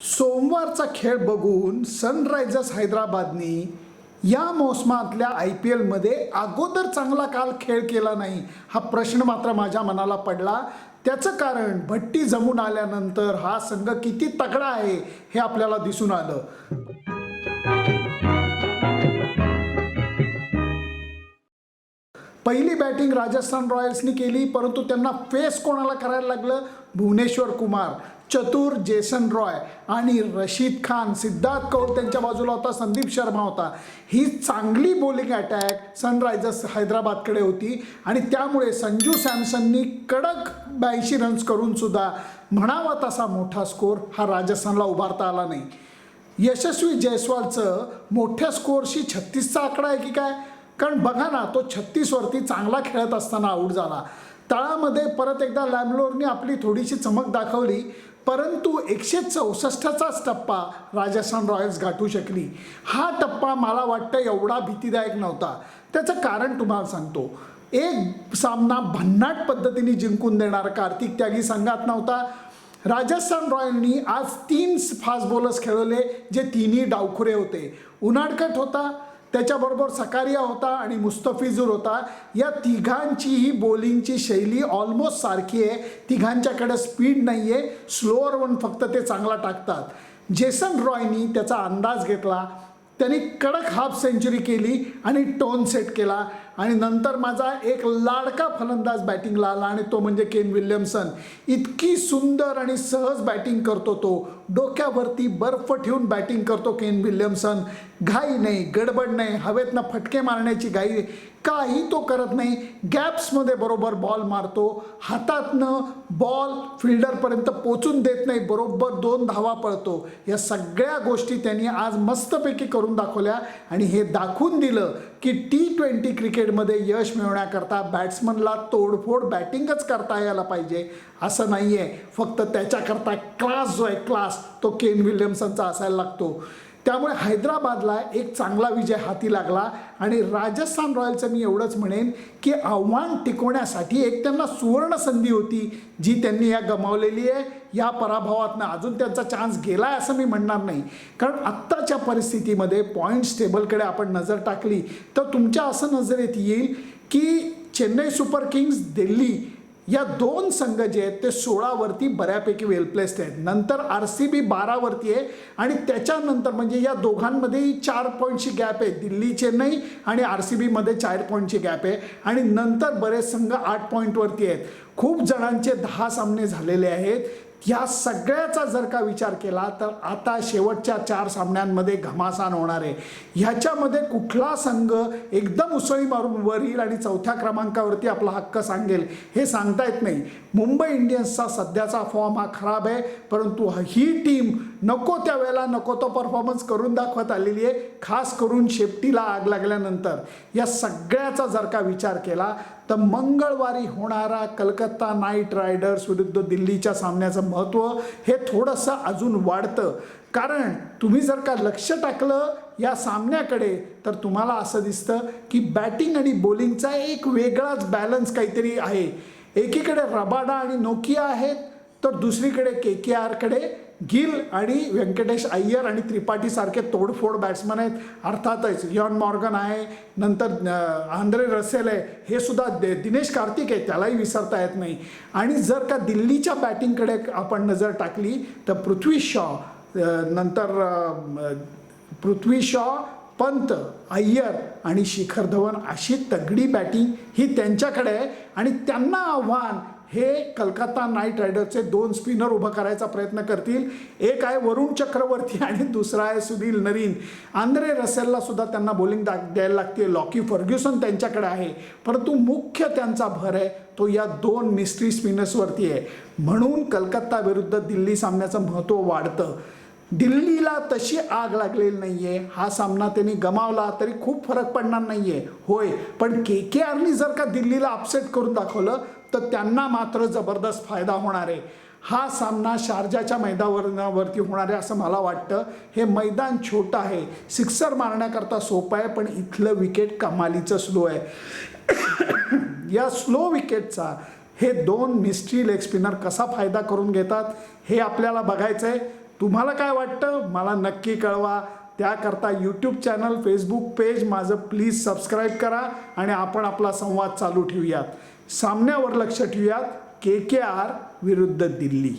सोमवारचा खेळ बघून सनरायझर्स हैदराबादनी या मोसमातल्या आय पी एलमध्ये अगोदर चांगला काल खेळ केला नाही हा प्रश्न मात्र माझ्या मनाला पडला. त्याचं कारण भट्टी जमून आल्यानंतर हा संघ किती तगडा आहे हे आपल्याला दिसून आलं. पहिली बॅटिंग राजस्थान रॉयल्सनी केली परंतु त्यांना फेस कोणाला करायला लागलं? भुवनेश्वर कुमार. चतुर जेसन रॉय आणि रशीद खान सिद्धार्थ कौल त्यांच्या बाजूला होता संदीप शर्मा होता. ही चांगली बॉलिंग अटॅक सनरायझर्स हैदराबादकडे होती आणि त्यामुळे संजू सॅमसननी कडक ब्याऐंशी रन्स करूनसुद्धा म्हणावा तसा मोठा स्कोर हा राजस्थानला उभारता आला नाही. यशस्वी जयस्वालचं मोठ्या स्कोअरशी छत्तीसचा आकडा आहे की काय? कारण बघा ना तो छत्तीसवरती चांगला खेळत असताना आऊट झाला. तळामध्ये परत एकदा लॅमलोरने आपली थोडीशी चमक दाखवली. परंतु एकशे चौसष्टचाच टप्पा राजस्थान रॉयल्स गाठू शकली. हा टप्पा मला वाटतं एवढा भीतीदायक नव्हता. त्याचं कारण तुम्हाला सांगतो. एक सामना भन्नाट पद्धतीने जिंकून देणारा कार्तिक त्यागी संघात नव्हता. राजस्थान रॉयलनी आज तीन फास्ट बॉलर्स खेळवले जे तिन्ही डावखुरे होते. उनाडकट होता. त्याच्याबरोबर सकारिया होता आणि मुस्तफिजूर होता. या तिघांचीही बॉलिंगची शैली ऑलमोस्ट सारखी आहे. तिघांच्याकडे स्पीड नाही आहे स्लोअर वन फक्त ते चांगला टाकतात. जेसन रॉयनी त्याचा अंदाज घेतला. त्यांनी कडक हाफ सेंचुरी केली आणि टोन सेट केला. आणि नंतर माझा एक लाडका फलंदाज बॅटिंगला आला आणि तो म्हणजे केन विल्यमसन. इतकी सुंदर आणि सहज बॅटिंग करतो तो. डोक्यावरती बर्फ ठेवून बॅटिंग करतो केन विल्यमसन. घाई नाही गडबड नाही हवेतनं फटके मारण्याची घाई काही तो करत नाही. गॅप्समध्ये बरोबर बॉल मारतो. हातातनं बॉल फिल्डरपर्यंत पोचून देत नाही बरोबर दोन धावा पळतो. या सगळ्या गोष्टी त्यांनी आज मस्तपैकी करून दाखवल्या आणि हे दाखवून दिलं की टी ट्वेंटी क्रिकेट क्रिकेटमध्ये यश मिळवण्याकरता बॅट्समनला तोडफोड बॅटिंगच करता यायला पाहिजे असं नाही आहे फक्त त्याच्याकरता क्लास जो आहे क्लास तो केन विल्यमसनचा असायला लागतो. त्यामुळे हैदराबादला एक चांगला विजय हाती लागला आणि राजस्थान रॉयल्सचं मी एवढंच म्हणेन की आव्हान टिकवण्यासाठी एक त्यांना सुवर्ण संधी होती जी त्यांनी या गमावलेली आहे. या पराभवातनं अजून त्यांचा चान्स गेला आहे असं मी म्हणणार नाही. कारण आत्ताच्या परिस्थितीमध्ये पॉईंट्स टेबलकडे आपण नजर टाकली तर तुमच्या असं नजरेत येईल की चेन्नई सुपर किंग्स दिल्ली या दोन संघ जे आहेत ते सोळावरती बऱ्यापैकी वेल प्लेस्ड आहेत. नंतर आर सी बी बारावरती आहे आणि त्याच्यानंतर म्हणजे या दोघांमध्येही चार पॉईंटची गॅप आहे. दिल्ली चेन्नई आणि आर सी बीमध्ये चार पॉईंटची गॅप आहे. आणि नंतर बरेच संघ आठ पॉईंटवरती आहेत. खूप जणांचे दहा सामने झालेले आहेत. या सगळ्याचा जर का विचार केला तर आता शेवटच्या चार सामन्यांमध्ये घमासान होणार आहे. ह्याच्यामध्ये कुठला संघ एकदम उसळी मारून वर येईल आणि चौथ्या क्रमांकावरती आपला हक्क सांगेल हे सांगता येत नाही. मुंबई इंडियन्सचा सध्याचा फॉर्म हा खराब आहे परंतु ही टीम नको त्या वेळेला नको तो परफॉर्मन्स करून दाखवत आलेली आहे खास करून शेपटीला आग लागल्यानंतर. या सगळ्याचा जर का विचार केला तर मंगळवारी होणारा कलकत्ता नाईट रायडर्स विरुद्ध दिल्लीच्या सामन्याचं महत्त्व हे थोडंसं अजून वाढतं. कारण तुम्ही जर का लक्ष टाकलं या सामन्याकडे तर तुम्हाला असं दिसतं की बॅटिंग आणि बॉलिंगचा एक वेगळाच बॅलन्स काहीतरी आहे. एकीकडे रबाडा आणि नोकिया आहेत तर दुसरीकडे के के आरकडे गिल आणि व्यंकटेश अय्यर आणि त्रिपाठीसारखे तोडफोड बॅट्समन आहेत. अर्थातच यॉन मॉर्गन आहे नंतर आंध्रे आंद्रे रसेल आहे हे सुद्धा दे दिनेश कार्तिक आहे त्यालाही विसरता येत नाही. आणि जर का दिल्लीच्या बॅटिंगकडे आपण नजर टाकली तर पृथ्वी शॉ नंतर पृथ्वी शॉ पंत अय्यर आणि शिखर धवन अशी तगडी बॅटिंग ही त्यांच्याकडे आहे. आणि त्यांना आव्हान हे कलकत्ता नाईट रायडर्सचे दोन स्पिनर उभं करायचा प्रयत्न करतील. एक आहे वरुण चक्रवर्ती आणि दुसरा आहे सुनील नरीन. आंद्रे रसेलला सुद्धा त्यांना बॉलिंग दा द्यायला लागते लॉकी फर्ग्युसन त्यांच्याकडे आहे. परंतु मुख्य त्यांचा भर आहे तो या दोन मिस्ट्री स्पिनर्सवरती आहे. म्हणून कलकत्ता विरुद्ध दिल्ली सामन्याचं महत्त्व वाढतं. दिल्लीला तशी आग लागलेली नाही आहे हा सामना त्यांनी गमावला तरी खूप फरक पडणार नाहीये. होय पण के के आरनी जर का दिल्लीला अपसेट करून दाखवलं तर त्यांना मात्र जबरदस्त फायदा होणार आहे. हा सामना शारजाच्या मैदानावरती होणार आहे असं मला वाटतं. हे मैदान छोटं आहे. सिक्सर मारण्याकरता सोपं आहे पण इथलं विकेट कमालीचं स्लो आहे. या स्लो विकेटचा हे दोन मिस्ट्री लेग स्पिनर कसा फायदा करून घेतात हे आपल्याला बघायचं आहे तुम्हाला काय वाटतं? मला नक्की कळवा. त्याकरता यूट्यूब चॅनल फेसबुक पेज माझं प्लीज सबस्क्राईब करा आणि आपण आपला संवाद चालू ठेवूयात. सामन्यावर लक्ष ठेवूयात. के के आर विरुद्ध दिल्ली.